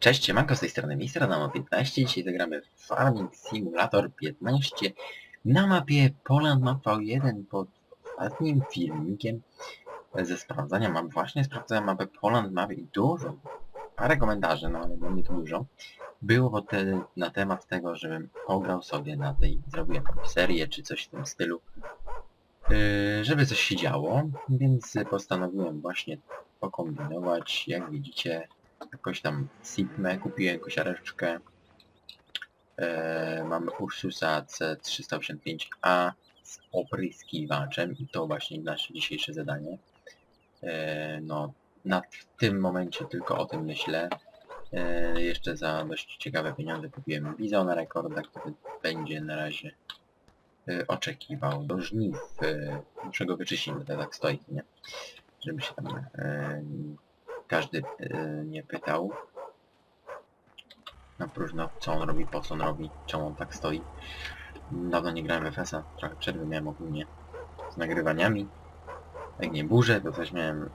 Cześć, siemanko, z tej strony Mister na mapie 15. Dzisiaj zagramy w Farming Simulator 15 na mapie Poland Map V1 pod ostatnim filmikiem ze sprawdzania map. Właśnie sprawdzałem mapę Poland Map i dużo, parę komentarzy, no ale dla to dużo, było te, na temat tego, żebym pograł sobie na tej, zrobiłem jakąś serię czy coś w tym stylu, yy, żeby coś się działo, więc postanowiłem właśnie pokombinować, jak widzicie jakoś tam Sigmę, kupiłem kosiareczkę. E, mamy Ursusa C385A z opryskiwaczem i to właśnie nasze dzisiejsze zadanie. E, no, na tym momencie tylko o tym myślę. E, jeszcze za dość ciekawe pieniądze kupiłem Bizona Rekorda, który będzie na razie e, oczekiwał do żniw. E, muszę go wyczyścić, bo to tak stoi, nie? Żeby się tam e, każdy e, nie pytał na próżno, co on robi, po co on robi, czemu on tak stoi. Dawno nie grałem w FS-a, trochę przerwy miałem ogólnie z nagrywaniami. Jak nie burzę, to coś miałem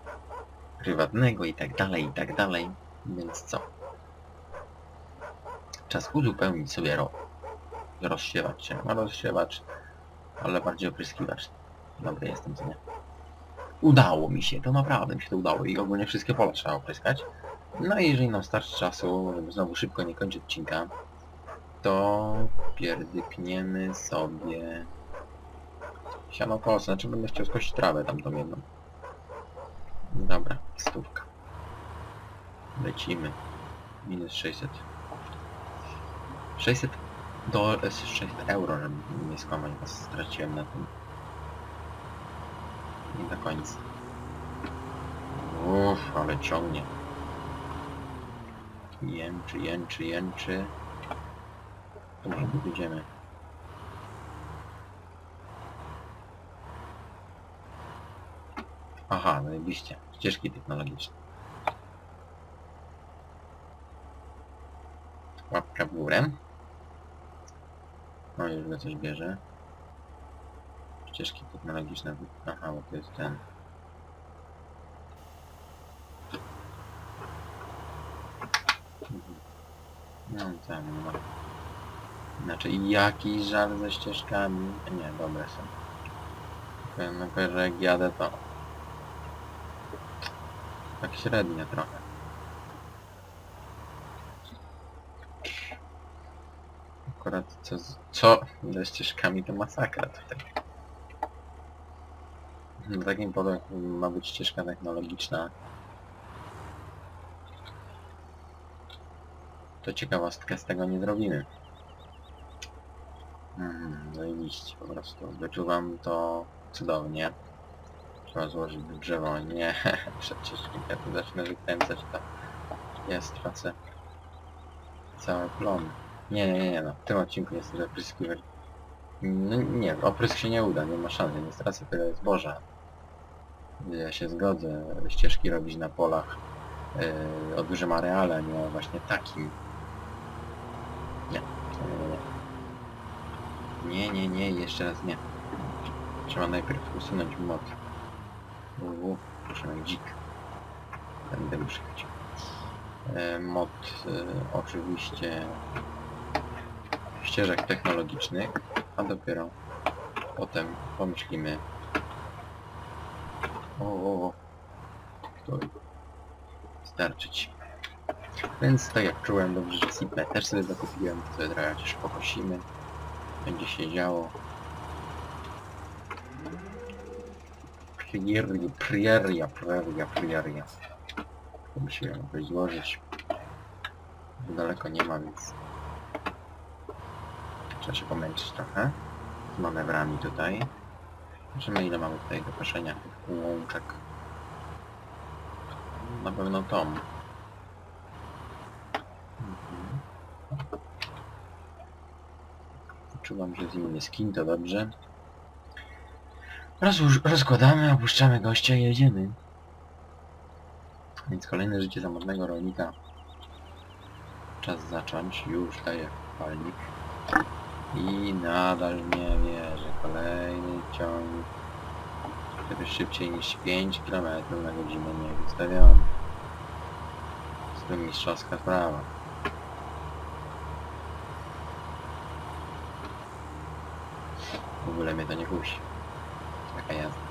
prywatnego i tak dalej, i tak dalej. Więc co? Czas uzupełnić sobie ro rozsiewacz. Ma rozsiewacz, ale bardziej opryskiwacz. Dobry jestem, co nie? Udało mi się, to naprawdę mi się to udało i ogólnie wszystkie pola trzeba opryskać. No i jeżeli nam starczy czasu, żeby znowu szybko nie kończyć odcinka, to pierdykniemy sobie siano kosę, znaczy będę chciał skosić trawę tam tą jedną. Dobra, stówka. Lecimy. Minus 600. 600 do 600 euro, żeby nie skłamać, straciłem na tym. Nie do końca. Uff, ale ciągnie. Jęczy, jęczy, jęczy. Tu wyjdziemy. Aha, zajebiście. Ścieżki technologiczne. Łapka w górę. No już go coś bierze. Ścieżki technologiczne. Aha, bo to jest ten. Mhm. No tam no. Znaczy jaki żal ze ścieżkami? Nie, dobre są. Na pewno jak jadę to... Tak średnio trochę. Akurat co, co ze ścieżkami to masakra tutaj. W takim jak ma być ścieżka technologiczna, to ciekawostkę z tego nie zrobimy. Hmm, zajebiście po prostu. Wyczuwam to cudownie. Trzeba złożyć drzewo. Nie, przecież ja tu zacznę wykręcać to. Jest, tracę cały plon. Nie, nie, nie, no. W tym odcinku tyle opryskiwać. No nie, oprysk się nie uda, nie ma szansy, nie stracę tyle zboża. Ja się zgodzę, ścieżki robić na polach yy, o dużym areale, nie właśnie takim. Nie, nie, nie, nie, jeszcze raz nie. Trzeba najpierw usunąć mod. Uuu, proszę jak dzik. Będę chciał. E, mod e, oczywiście ścieżek technologicznych, a dopiero potem pomyślimy o. To starczyć. Więc tak jak czułem, dobrze, że Sipę też sobie zakupiłem, to sobie trochę też pokosimy. Będzie się działo. Prieria, prieria, prieria, prieria. Musiałem jakoś złożyć. Daleko nie ma, więc trzeba się pomęczyć trochę z manewrami tutaj. Zobaczymy ile mamy tutaj do koszenia łączek. Na pewno tą. Mhm. Czuwam, że zimny skin to dobrze. Rozkładamy, opuszczamy gościa i jedziemy. Więc kolejne życie zamożnego rolnika. Czas zacząć. Już daję palnik. I nadal nie wierzę. Kolejny ciąg. Który szybciej niż 5 km na godzinę nie jest wystawiony. prostu mistrzowska sprawa. W ogóle mnie to nie kusi. Taka jazda.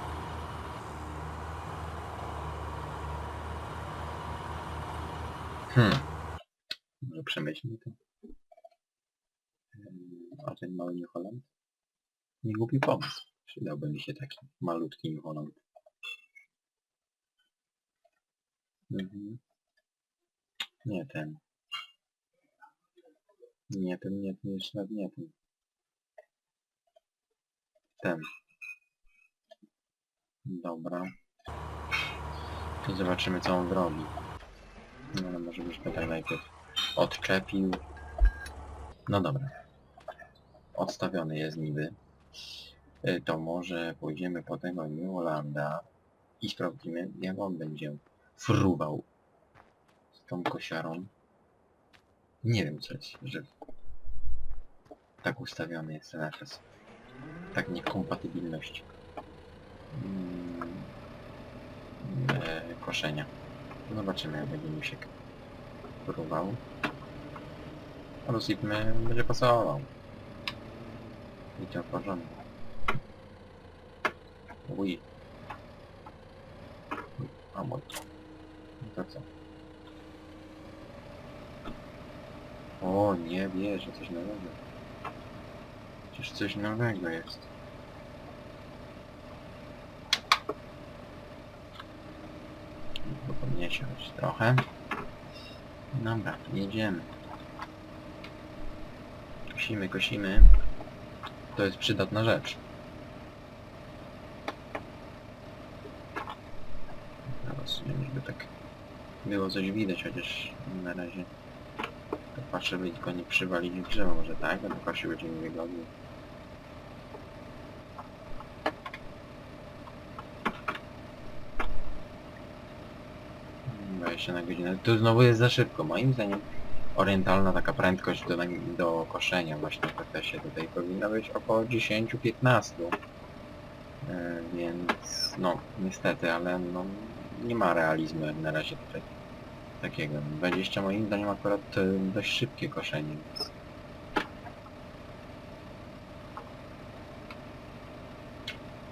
Hmm. Może przemyślmy to. A ten mały New Holland? Nie głupi pomysł. Przydałby mi się taki malutki New Holland. Mhm. Nie ten. Nie ten, nie ten, jeszcze nawet nie ten. Ten. Dobra. To zobaczymy co on zrobi. No ale może byśmy tak najpierw odczepił. No dobra. Odstawiony jest niby. Y, To może pójdziemy po tego New Hollanda i sprawdzimy jak on będzie fruwał z tą kosiarą. Nie wiem co jest, że tak ustawiony jest ten. Tak niekompatybilność mm, e, koszenia. Zobaczymy jak będzie misiek fruwał. Rozsypmy będzie pasował. W porządku. Uj. A mój. To co? O, nie wierzę, coś nowego. Przecież coś nowego jest. Choć trochę. Dobra, jedziemy. Kosimy, kosimy. To jest przydatna rzecz. Teraz żeby tak było coś widać, chociaż na razie tak patrzę, by tylko nie przywalić w drzewo, może tak, bo kosi będzie mi wygodniej. Boję się na godzinę. To znowu jest za szybko. Moim zdaniem orientalna taka prędkość do, do koszenia właśnie w PTS-ie tutaj powinna być około 10-15. E, więc no niestety, ale no nie ma realizmu na razie tutaj takiego. 20 moim zdaniem akurat e, dość szybkie koszenie. Więc...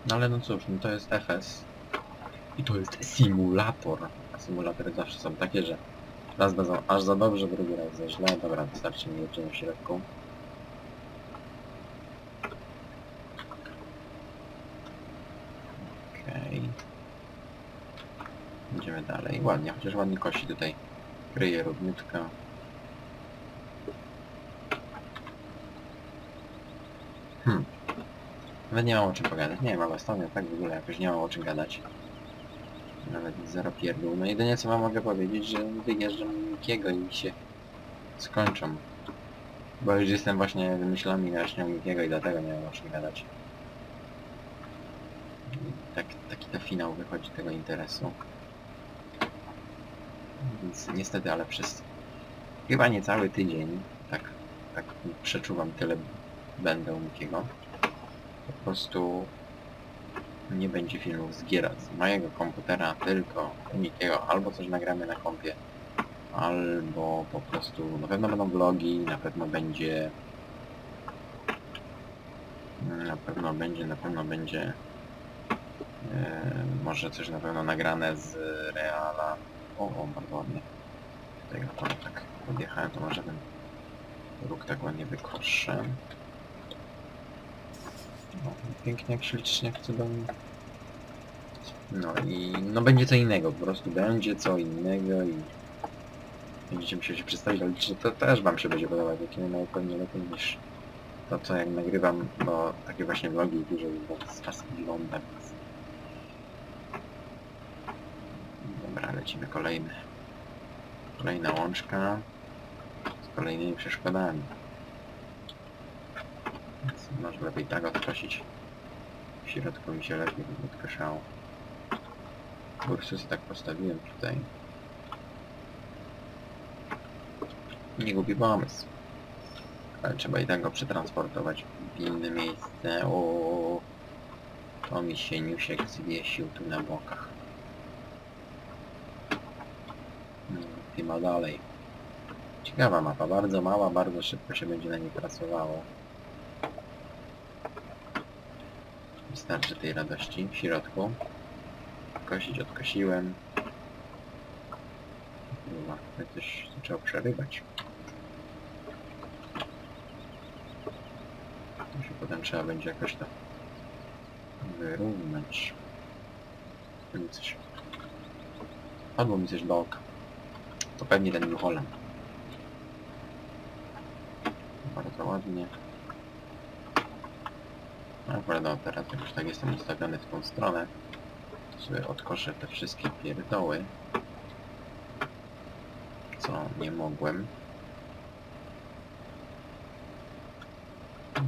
No ale no cóż, no to jest FS. I to jest symulator. A symulatory zawsze są takie, że raz będą aż za dobrze, drugi raz za źle. Dobra, wystarczy mi jedziemy w środku. Okej. Idziemy dalej. Ładnie, chociaż ładnie kości tutaj. Kryje równiutka. Hmm. Nawet nie mam o czym pogadać. Nie mam ostatnio tak w ogóle jakoś nie mam o czym gadać. Nawet zero pierdół. No jedynie co wam mogę powiedzieć, że wyjeżdżam Mikiego i się skończą. Bo już jestem właśnie myślami naśnią Mikiego i dlatego nie mam o czym gadać. Tak, taki to finał wychodzi tego interesu. Więc niestety, ale przez chyba nie cały tydzień, tak, tak przeczuwam, tyle będę Mikiego. Po prostu nie będzie filmów z gier z mojego komputera, tylko u Mikiego. Albo coś nagramy na kompie, albo po prostu na pewno będą vlogi, na pewno będzie na pewno będzie, na pewno będzie e, może coś na pewno nagrane z Reala. O, o bardzo ładnie. To tak podjechałem, to może ten róg tak ładnie wykoszę. No, pięknie jak ślicznie chce do mnie. No i no będzie co innego, po prostu będzie co innego i będziecie musieli się przedstawić, ale liczę, to też wam się będzie podobać, jakie nawet pewnie lepiej niż to co jak nagrywam, bo takie właśnie vlogi dużo z czasem wygląda, więc... Dobra, lecimy kolejny. Kolejna łączka z kolejnymi przeszkodami. Więc może lepiej tak odkosić. W środku mi się lepiej odkoszało. Ursusy tak postawiłem tutaj. Nie głupi pomysł. Ale trzeba i tak go przetransportować w inne miejsce. O, to mi się Niusiek zwiesił tu na bokach. Hmm, ma dalej. Ciekawa mapa, bardzo mała, bardzo szybko się będzie na niej pracowało. Wystarczy tej radości w środku. Kosić odkosiłem. Chyba coś zaczęło przerywać. Się potem trzeba będzie jakoś to wyrównać. Tu mi coś... Padło mi coś do oka. To pewnie ten New. Bardzo ładnie. Akurat teraz jak już tak jestem ustawiony w tą stronę, sobie odkoszę te wszystkie pierdoły, co nie mogłem.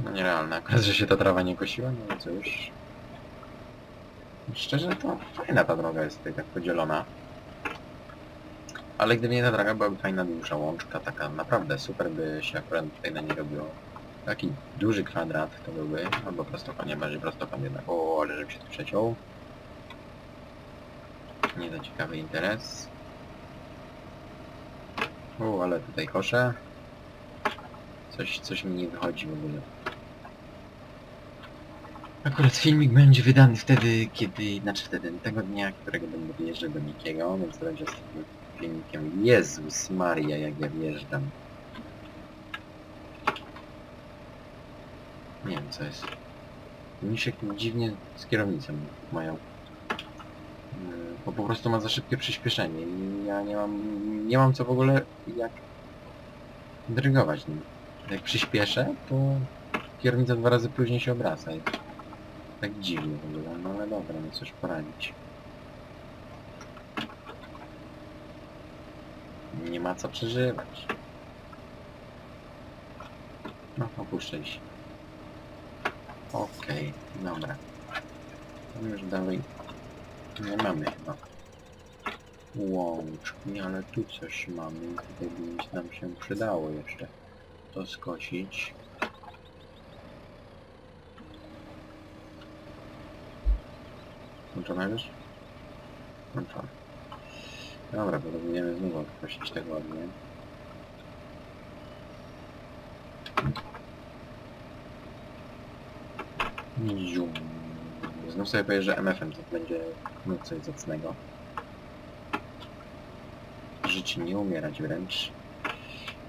No nierealne, akurat, że się ta trawa nie kosiła, no ale cóż. Szczerze to fajna ta droga jest tutaj tak podzielona. Ale gdyby nie ta droga, byłaby fajna duża łączka, taka naprawdę super by się akurat tutaj na nie robiło. Taki duży kwadrat to byłby, albo prostokąt, bardziej prostokąt jednak. O, ale żebym się tu przeciął. Nie za ciekawy interes. O, ale tutaj koszę. Coś, coś mi nie wychodzi w ogóle. Akurat filmik będzie wydany wtedy, kiedy, znaczy wtedy, tego dnia, którego będę wyjeżdżał do Nikiego, więc to będzie filmikiem. Jezus Maria, jak ja wjeżdżam. Nie wiem co jest. Misiek dziwnie z kierownicą mają. Yy, Bo po prostu ma za szybkie przyspieszenie i ja nie mam, nie mam co w ogóle jak drygować nim. Jak przyspieszę, to kierownica dwa razy później się obraca. i Tak dziwnie w ogóle, no ale dobra, no cóż poradzić. Nie ma co przeżywać. No, opuszczaj się. Okej, dobra. To już dalej nie mamy chyba łączki, ale tu coś mamy. Tutaj by nam się przydało jeszcze to skosić. Włączone już? Włączone. Dobra, próbujemy znowu odkosić tak ładnie. Znów sobie pojeżdżę MF-em, to będzie no, coś zacnego. Żyć nie umierać wręcz.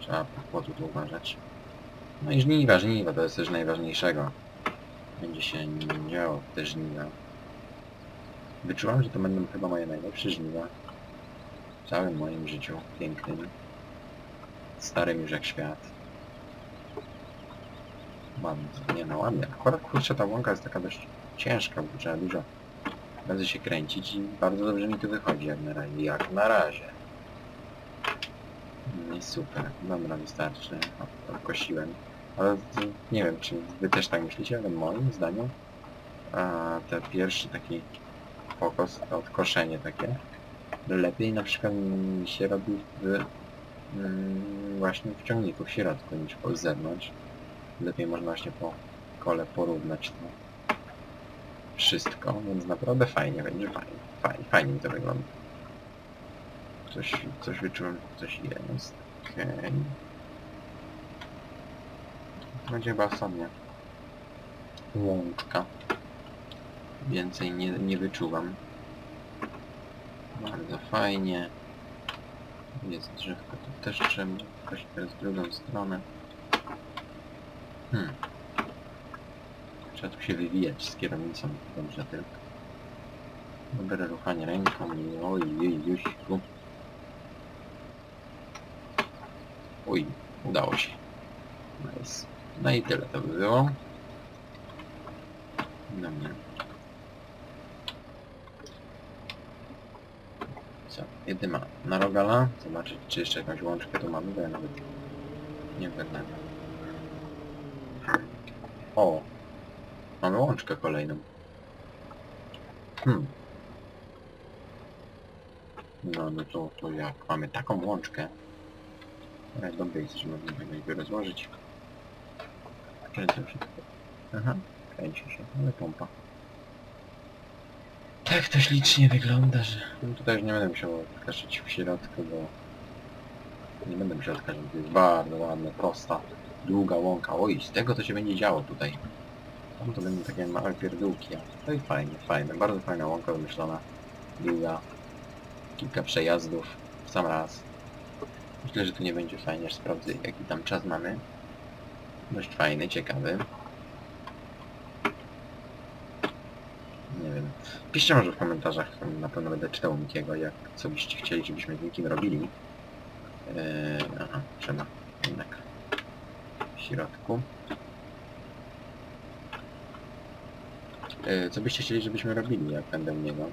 Trzeba po płotu tu uważać. No i żniwa, żniwa, to jest też najważniejszego. Będzie się działo te żniwa. Wyczułam, że to będą chyba moje najlepsze żniwa. W całym moim życiu pięknym. Starym już jak świat. Ładnie, nie no ładnie. Akurat kurczę ta łąka jest taka dość ciężka, bo trzeba dużo razy się kręcić i bardzo dobrze mi to wychodzi jak na razie. Jak na razie. No i super. Dobra, wystarczy. O, Odkosiłem. Ale nie wiem, czy wy też tak myślicie, ale moim zdaniem a, te pierwszy taki pokos, to odkoszenie takie lepiej na przykład się robi w mm, właśnie w ciągniku w środku niż po zewnątrz. Lepiej można właśnie po kole porównać to wszystko, więc naprawdę fajnie będzie, fajnie, fajnie, fajnie mi to wygląda. Coś, coś wyczułem, coś jest. Okej. Będzie chyba ostatnia łączka. Więcej nie, nie wyczuwam. Bardzo fajnie. Jest drzewko, to też trzeba jakoś teraz drugą stronę. Hmm. Trzeba tu się wywijać z kierownicą, dobrze tylko. Dobre ruchanie ręką oj, już tu. Oj, udało się. Nice. No i tyle to by było. Dobra. Co? Jedyma na Rogala. Zobaczyć czy jeszcze jakąś łączkę tu mamy, bo ja nawet nie będę. O! Mamy łączkę kolejną. Hmm. No, no to, to jak mamy taką łączkę. Ale dobry jest, że tak jakby rozłożyć. Kręcę się. Aha, kręci się, ale pompa. Tak to ślicznie wygląda, że... No tutaj już nie będę musiał kaszyć w środku, bo Nie będę musiał odkażać, to jest bardzo ładna, prosta, długa łąka. Oj, z tego to się będzie działo tutaj. Tam to będą takie małe pierdółki. To i fajnie, fajne, bardzo fajna łąka wymyślona, długa, kilka przejazdów w sam raz. Myślę, że tu nie będzie fajnie, sprawdzę jaki tam czas mamy. Dość fajny, ciekawy. Nie wiem. Piszcie może w komentarzach, na pewno będę czytał Mikiego, jak co byście chcieli, żebyśmy z Mikim robili. Eee, aha, trzeba jednak środku. Eee, co byście chcieli, żebyśmy robili, jak będę u niego?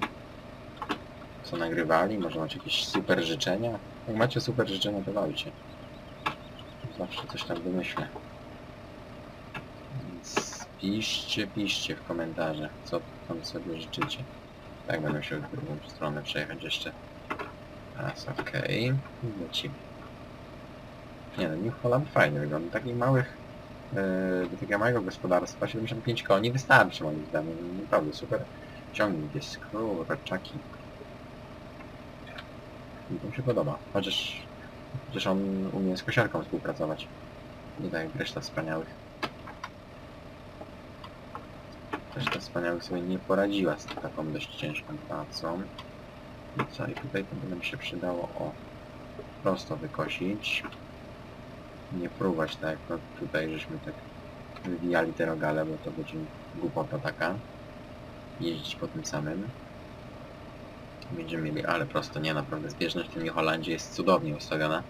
Co nagrywali? Może macie jakieś super życzenia? Jak macie super życzenia, to walcie. Zawsze coś tam wymyślę. Więc piszcie, piszcie w komentarzach, co tam sobie życzycie. Tak będę musiał w drugą stronę przejechać jeszcze. Raz, okej. Okay. Lecimy. Nie no, New Holland fajnie wygląda. Takich małych, do takiego małego gospodarstwa 75 koni wystarczy moim zdaniem. Naprawdę super ciągnik jest. Kurczaki. To mi się podoba. Chociaż, chociaż on umie z kosiarką współpracować. Nie tak jak reszta wspaniałych. Reszta wspaniałych sobie nie poradziła z taką dość ciężką pracą. I co, i tutaj to by nam się przydało o prosto wykosić. Nie próbować tak, no tutaj żeśmy tak wywijali te rogale, bo to będzie głupota taka. Jeździć po tym samym. Będziemy mieli, ale prosto nie, naprawdę zbieżność w tym Holandzie jest cudownie ustawiona.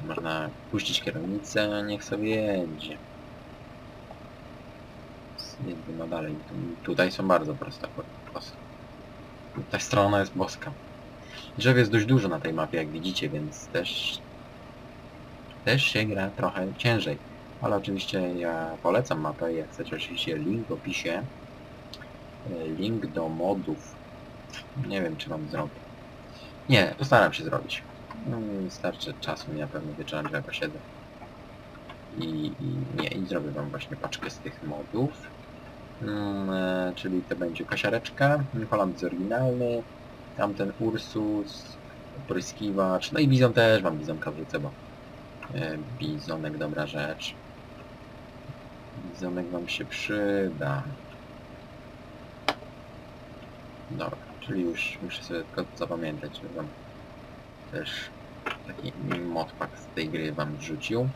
Można puścić kierownicę, niech sobie jedzie. Jedziemy no dalej. Tu- Tutaj są bardzo proste kosy. Ta strona jest boska. Drzew jest dość dużo na tej mapie, jak widzicie, więc też też się gra trochę ciężej. Ale oczywiście ja polecam mapę, jak chcecie oczywiście link w opisie. E, Link do modów. Nie wiem czy wam zrobię. Nie, postaram się zrobić. No, starczy czasu na pewno wieczorem, że ja posiedzę. I, i nie, i zrobię wam właśnie paczkę z tych modów. Mm, e, czyli to będzie kosiareczka, Holland jest oryginalny, tamten Ursus, opryskiwacz, no i bizon też mam bizonka wrzucę, bo bizonek dobra rzecz. Bizonek wam się przyda. Dobra, czyli już muszę sobie tylko zapamiętać, że wam też taki modpack z tej gry wam wrzucił.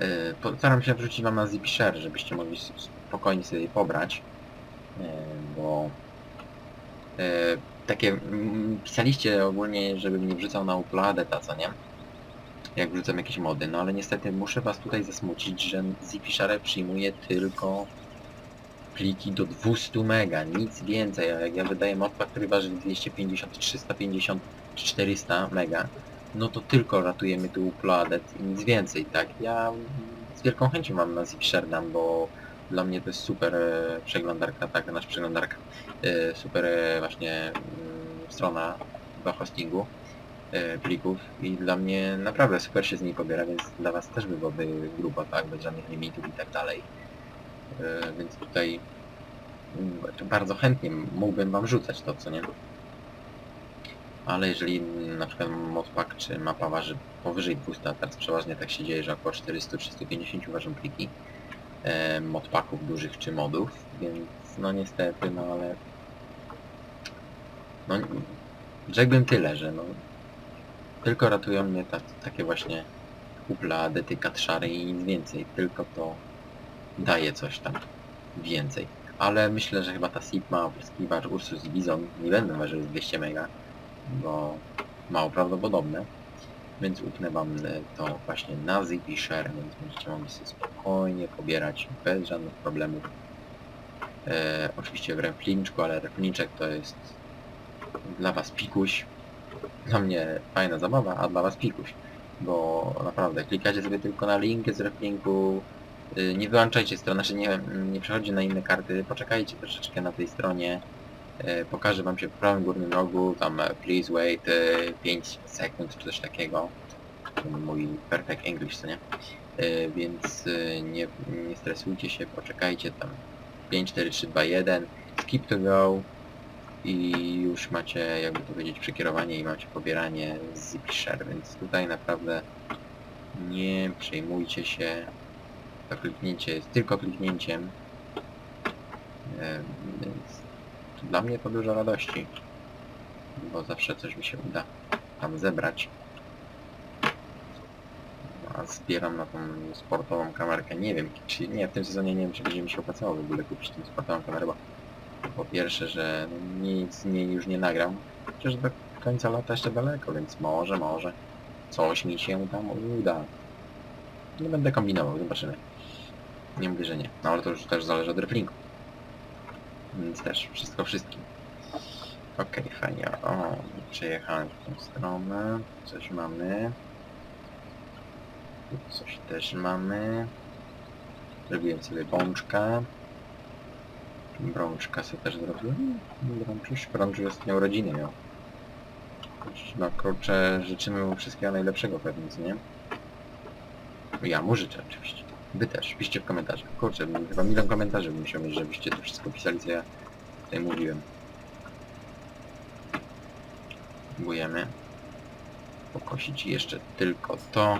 Yy, Postaram się wrzucić wam na Zipshare, żebyście mogli spokojnie sobie je pobrać, Yy, bo yy, takie mm, pisaliście ogólnie, żebym nie wrzucał na Uploadeta, co nie? Jak wrzucam jakieś mody, no ale niestety muszę was tutaj zasmucić, że Zipshare przyjmuje tylko pliki do 200 mega, nic więcej, a jak ja wydaję modpack, który waży 250, 350 czy 400 mega, no to tylko ratuje mnie tu Uploadet i nic więcej, tak? Ja z wielką chęcią mam na Zipsherdam, bo dla mnie to jest super e, przeglądarka, tak, nasz przeglądarka, e, super e, właśnie mm, strona do hostingu e, plików i dla mnie naprawdę super się z niej pobiera, więc dla was też by byłoby grubo, tak, bez żadnych limitów i tak dalej. E, więc tutaj mm, bardzo chętnie mógłbym wam rzucać to, co nie? Ale jeżeli na przykład modpack czy mapa waży powyżej 200, a teraz przeważnie tak się dzieje, że około 400-350 ważą pliki e, modpacków dużych czy modów, więc no niestety, no ale no rzekłbym tyle, że no tylko ratują mnie ta, takie właśnie upla, detykat szary i nic więcej, tylko to daje coś tam więcej. Ale myślę, że chyba ta Sigma, opryskiwacz, Ursus i Bizon nie będą ważyły z 200 mega, bo mało prawdopodobne. Więc upnę wam to właśnie na Zippy Share, więc będziecie mogli sobie spokojnie pobierać bez żadnych problemów. E, oczywiście w reflinczku, ale reflinczek to jest dla was pikuś. Dla mnie fajna zabawa, a dla was pikuś. Bo naprawdę klikacie sobie tylko na link z reflinku, y, nie wyłączajcie strony, znaczy nie, nie na inne karty, poczekajcie troszeczkę na tej stronie. E, Pokażę wam się w prawym górnym rogu, tam e, please wait e, 5 sekund czy coś takiego. Mój perfect English, co nie? Więc nie, nie stresujcie się, poczekajcie tam 5, 4, 3, 2, 1, skip to go i już macie, jakby powiedzieć, przekierowanie i macie pobieranie z Zipshare, więc tutaj naprawdę nie przejmujcie się. To kliknięcie jest tylko kliknięciem. Więc dla mnie to dużo radości, bo zawsze coś mi się uda tam zebrać. A zbieram na tą sportową kamerkę. Nie wiem, czy nie, w tym sezonie nie wiem, czy będzie mi się opłacało w ogóle kupić tą sportową kamerę, bo po pierwsze, że nic nie, już nie nagram. Chociaż do końca lata jeszcze daleko, więc może, może coś mi się tam uda. Nie będę kombinował, zobaczymy. Nie mówię, że nie. No ale to już też zależy od reflinku. Więc też wszystko wszystkim. Okej, fajnie. O, przejechałem w tą stronę. Coś mamy. Coś też mamy. Zrobiłem sobie bączka. Brączka sobie też zrobiłem. Brączuś, Brączuś ostatnią rodzinę miał. No kurczę, życzymy mu wszystkiego najlepszego pewnie, co nie? Ja mu życzę oczywiście. Wy też, piszcie w komentarzach. Kurczę, chyba milion komentarzy bym musiał mieć, żebyście to wszystko pisali, co ja tutaj mówiłem. Próbujemy pokosić jeszcze tylko to.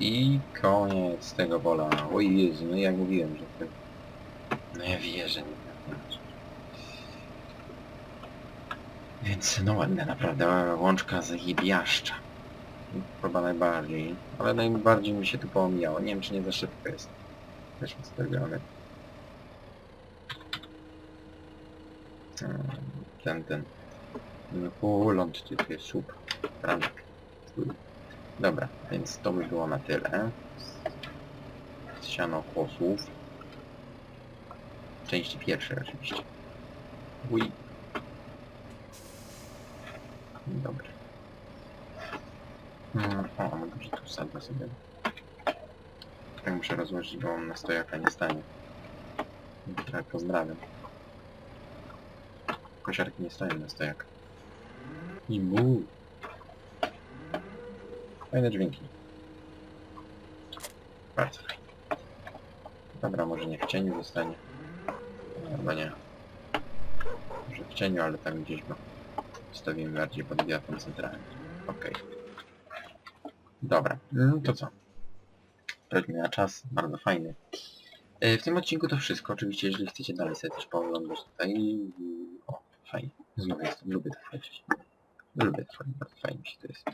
I koniec tego pola. O Jezu, no jak mówiłem, że. No ja wierzę. Więc no ładne naprawdę, łączka zajebiaszcza. Chyba najbardziej, ale najbardziej mi się tu pomijało. Nie wiem czy nie za szybko jest. Też ustawiony. Hmm, Ten, ten. No, ląd ty, ty, słup. Dobra, więc to by było na tyle. Siano kłosów. Części pierwszej oczywiście. Uj. Dobra. Mm, o, może tu wsadzę sobie. Tak muszę rozłożyć, bo on na stojaka nie stanie. Trochę pozdrawiam. Kosiarki nie stoją na stojak. I mu. Fajne dźwięki. Bardzo fajnie. Dobra, może nie w cieniu zostanie. Chyba nie. Może w cieniu, ale tam gdzieś go stawimy bardziej pod wiatrem centralnym. Okej. Dobra, no to co? Traćmy na czas, bardzo fajny. E, W tym odcinku to wszystko. Oczywiście, jeżeli chcecie dalej sobie też pooglądać tutaj... O, fajnie. Znowu jestem, lubię to wchodzić. Lubię to wchodzić, bardzo fajnie się to jest.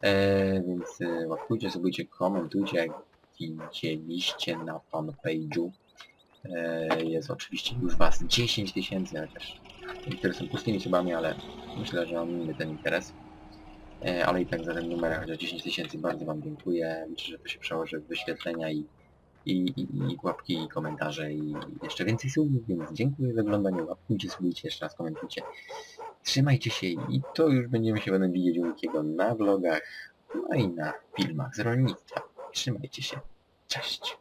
E, więc e, łapkujcie, subujcie, komentujcie, jak widzieliście na fanpage'u. E, jest oczywiście już was 10 tysięcy, chociaż niektóre są pustymi subami, ale myślę, że omijmy ten interes. E, ale i tak za ten numer, chociaż 10 tysięcy, bardzo wam dziękuję. Liczę, że to się przełoży w wyświetlenia i, i, i, i łapki, i komentarze i jeszcze więcej subów, więc dziękuję za oglądanie, łapkujcie, subujcie, jeszcze raz komentujcie. Trzymajcie się i to już będziemy się będą widzieć u Mikiego na vlogach, no i na filmach z rolnictwa. Trzymajcie się. Cześć.